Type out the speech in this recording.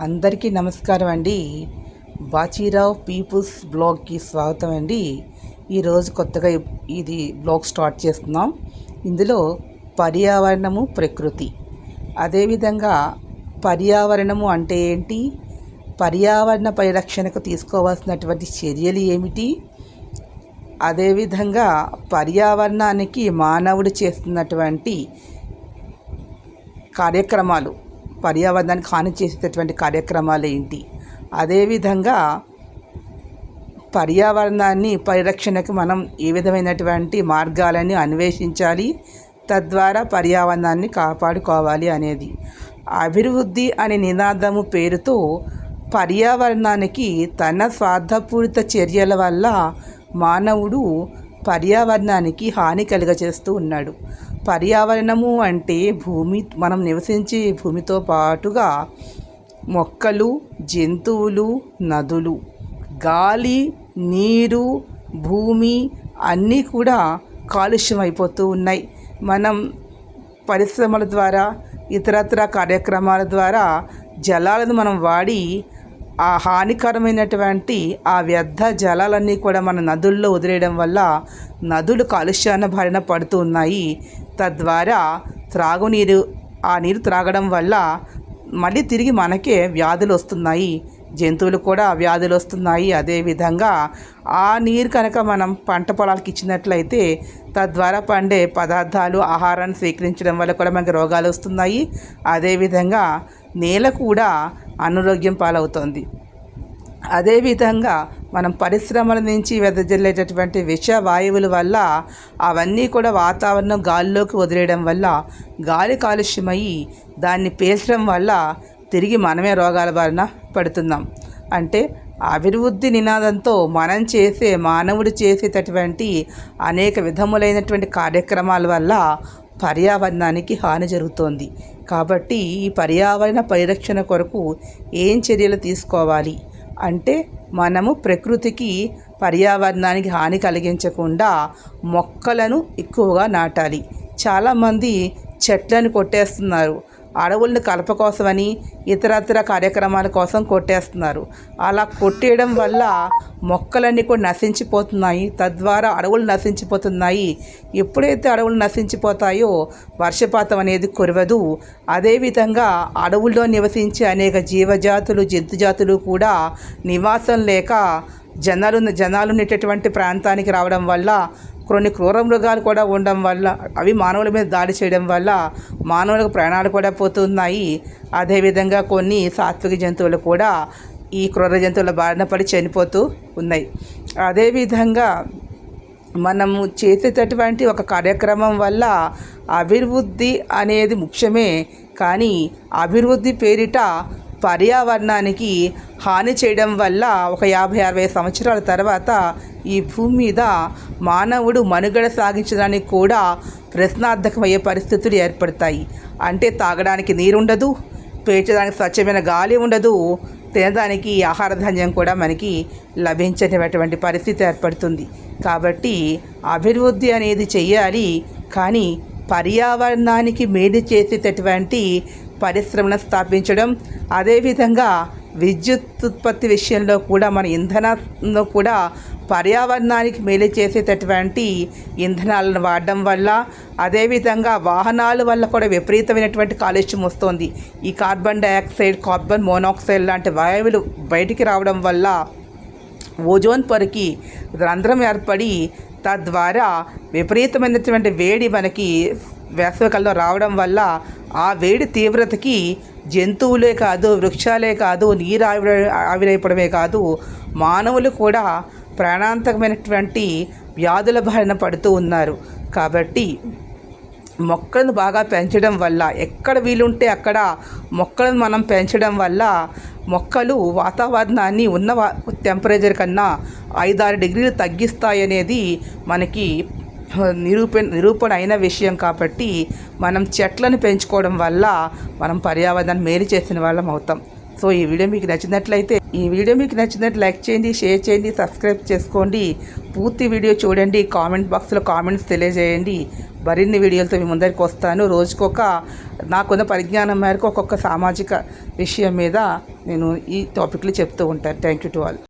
అందరికీ నమస్కారం అండి. బాచీరావు పీపుల్స్ బ్లాగ్కి స్వాగతం అండి. ఈరోజు కొత్తగా ఇది బ్లాగ్ స్టార్ట్ చేస్తున్నాం. ఇందులో పర్యావరణము ప్రకృతి. అదేవిధంగా పర్యావరణము అంటే ఏంటి? పర్యావరణ పరిరక్షణకు తీసుకోవాల్సినటువంటి చర్యలు ఏమిటి? అదేవిధంగా పర్యావరణానికి మానవుడు చేస్తున్నటువంటి కార్యక్రమాలు. పర్యావరణానికి హాని చేసేటటువంటి కార్యక్రమాలు ఏంటి? అదేవిధంగా పర్యావరణాన్ని పరిరక్షణకు మనం ఏ విధమైనటువంటి మార్గాలని అన్వేషించాలి? తద్వారా పర్యావరణాన్ని కాపాడుకోవాలి అనేది. అభివృద్ధి అనే నినాదము పేరుతో పర్యావరణానికి తన స్వార్థపూరిత చర్యల వల్ల మానవుడు పర్యావరణానికి హాని కలుగజేస్తూ ఉన్నాడు. పర్యావరణము అంటే భూమి మనం నివసించే భూమితో పాటుగా మొక్కలు జంతువులు నదులు గాలి నీరు భూమి అన్నీ కూడా కాలుష్యం అయిపోతూ ఉన్నాయి. మనం పరిశ్రమల ద్వారా ఇతరత్ర కార్యక్రమాల ద్వారా జలాలను మనం వాడి ఆ హానికరమైనటువంటి ఆ వ్యర్థ జలాలన్నీ కూడా మన నదుల్లో వదిలేయడం వల్ల నదులు కాలుష్యాన బారిన పడుతూ ఉన్నాయి. తద్వారా త్రాగునీరు ఆ నీరు త్రాగడం వల్ల మళ్ళీ తిరిగి మనకే వ్యాధులు వస్తున్నాయి. జంతువులు కూడా వ్యాధులు వస్తున్నాయి. అదేవిధంగా ఆ నీరు కనుక మనం పంట పొలాలకు ఇచ్చినట్లయితే తద్వారా పండే పదార్థాలు ఆహారాన్ని స్వీకరించడం వల్ల కూడా మనకి రోగాలు వస్తున్నాయి. అదేవిధంగా నేల కూడా అనారోగ్యం పాలవుతుంది. అదేవిధంగా మనం పరిశ్రమల నుంచి వెదజల్లేటటువంటి విష వాయువుల వల్ల అవన్నీ కూడా వాతావరణం గాలిలోకి వదిలేయడం వల్ల గాలి కాలుష్యమయ్యి దాన్ని పీల్చడం వల్ల తిరిగి మనమే రోగాల బారిన పడుతున్నాం. అంటే అభివృద్ధి నినాదంతో మనం చేసే మానవుడు చేసేటటువంటి అనేక విధములైనటువంటి కార్యక్రమాల వల్ల పర్యావరణానికి హాని జరుగుతోంది. కాబట్టి ఈ పర్యావరణ పరిరక్షణ కొరకు ఏం చర్యలు తీసుకోవాలి? అంటే మనము ప్రకృతికి పర్యావరణానికి హాని కలిగించకుండా మొక్కలను ఎక్కువగా నాటాలి. చాలామంది చెట్లను కొట్టేస్తున్నారు. అడవులను కలప కోసమని ఇతరత్ర కార్యక్రమాల కోసం కొట్టేస్తున్నారు. అలా కొట్టేయడం వల్ల మొక్కలన్నీ కూడా నశించిపోతున్నాయి. తద్వారా అడవులు నశించిపోతున్నాయి. ఎప్పుడైతే అడవులు నశించిపోతాయో వర్షపాతం అనేది కురవదు. అదేవిధంగా అడవుల్లో నివసించే అనేక జీవజాతులు జంతుజాతులు కూడా నివాసం లేక జనాలు జనాలు ఉండేటటువంటి ప్రాంతానికి రావడం వల్ల కొన్ని క్రూర మృగాలు కూడా ఉండడం వల్ల అవి మానవుల మీద దాడి చేయడం వల్ల మానవులకు ప్రాణాలు కూడా పోతున్నాయి. అదేవిధంగా కొన్ని సాత్విక జంతువులు కూడా ఈ క్రూర జంతువుల బారిన పడి చనిపోతూ ఉన్నాయి. అదేవిధంగా మనము చేసేటటువంటి ఒక కార్యక్రమం వల్ల అభివృద్ధి అనేది ముఖ్యమే. కానీ అభివృద్ధి పేరిట పర్యావరణానికి హాని చేయడం వల్ల ఒక యాభై అరవై సంవత్సరాల తర్వాత ఈ భూమి మీద మానవుడు మనుగడ సాగించడానికి కూడా ప్రశ్నార్థకమయ్యే పరిస్థితులు ఏర్పడతాయి. అంటే తాగడానికి నీరు ఉండదు పీల్చడానికి స్వచ్ఛమైన గాలి ఉండదు తినడానికి ఆహార ధాన్యం కూడా మనకి లభించనటువంటి పరిస్థితి ఏర్పడుతుంది. కాబట్టి అభివృద్ధి అనేది చెయ్యాలి కానీ పర్యావరణానికి మేలు చేసేటటువంటి పరిశ్రమను స్థాపించడం అదేవిధంగా విద్యుత్ ఉత్పత్తి విషయంలో కూడా మన ఇంధనంలో కూడా పర్యావరణానికి మేలు చేసేటటువంటి ఇంధనాలను వాడడం వల్ల అదేవిధంగా వాహనాల వల్ల కూడా విపరీతమైనటువంటి కాలుష్యం వస్తుంది. ఈ కార్బన్ డైఆక్సైడ్ కార్బన్ మోనాక్సైడ్ లాంటి వాయువులు బయటికి రావడం వల్ల ఓజోన్ పొరకి రంధ్రం ఏర్పడి తద్వారా విపరీతమైనటువంటి వేడి మనకి వేసవికాలంలో రావడం వల్ల ఆ వేడి తీవ్రతకి జంతువులే కాదు వృక్షాలే కాదు నీరు ఆవి ఆవిరైపడమే కాదు మానవులు కూడా ప్రాణాంతకమైనటువంటి వ్యాధుల బారిన పడుతూ ఉన్నారు. కాబట్టి మొక్కలను బాగా పెంచడం వల్ల ఎక్కడ వీలుంటే అక్కడ మొక్కలను మనం పెంచడం వల్ల మొక్కలు వాతావరణాన్ని ఉన్న టెంపరేచర్ కన్నా ఐదారు డిగ్రీలు తగ్గిస్తాయనేది మనకి నిరూపణ నిరూపణ అయిన విషయం కాబట్టి మనం చెట్లను పెంచుకోవడం వల్ల మనం పర్యావరణాన్ని మేలు చేసిన వాళ్ళం అవుతాం. సో ఈ వీడియో మీకు నచ్చినట్లయితే ఈ వీడియో మీకు నచ్చినట్లు లైక్ చేయండి షేర్ చేయండి సబ్స్క్రైబ్ చేసుకోండి. పూర్తి వీడియో చూడండి కామెంట్ బాక్స్లో కామెంట్స్ తెలియజేయండి. మరిన్ని వీడియోలతో మీ ముందరికి వస్తాను. రోజుకొక నాకున్న పరిజ్ఞానం మేరకు ఒక్కొక్క సామాజిక విషయం మీద నేను ఈ టాపిక్లు చెప్తూ ఉంటాను. Thank you to all.